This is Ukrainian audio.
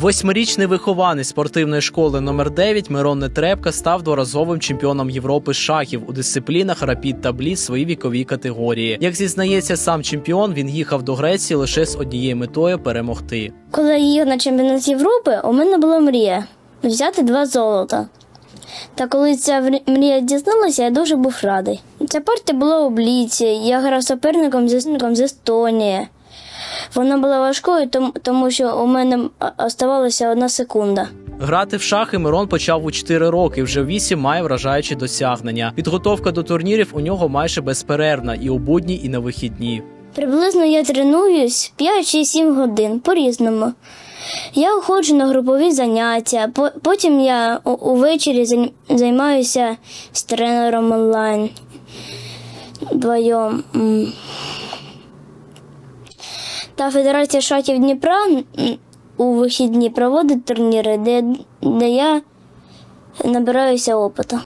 Восьмирічний вихованець спортивної школи номер 9 Мирон Нетребка став дворазовим чемпіоном Європи шахів у дисциплінах рапід та бліц своїй віковій категорії. Як зізнається сам чемпіон, він їхав до Греції лише з однією метою перемогти. Коли я їхав на чемпіонат Європи, у мене була мрія взяти два золота. Та коли ця мрія дізналася, я дуже був радий. Ця партія була у бліці, я грав суперником з суперником з Естонії. Вона була важкою, тому, що у мене оставалася одна секунда. Грати в шахи Мирон почав у 4 роки. Вже в 8 має вражаючі досягнення. Підготовка до турнірів у нього майже безперервна і у будні, і на вихідні. Приблизно я тренуюсь 5 чи 7 годин по-різному. Я ходжу на групові заняття, по- потім я увечері займаюся з тренером онлайн вдвоєм. Та Федерація шахів Дніпра у вихідні проводить турніри, де, де я набираюся опиту.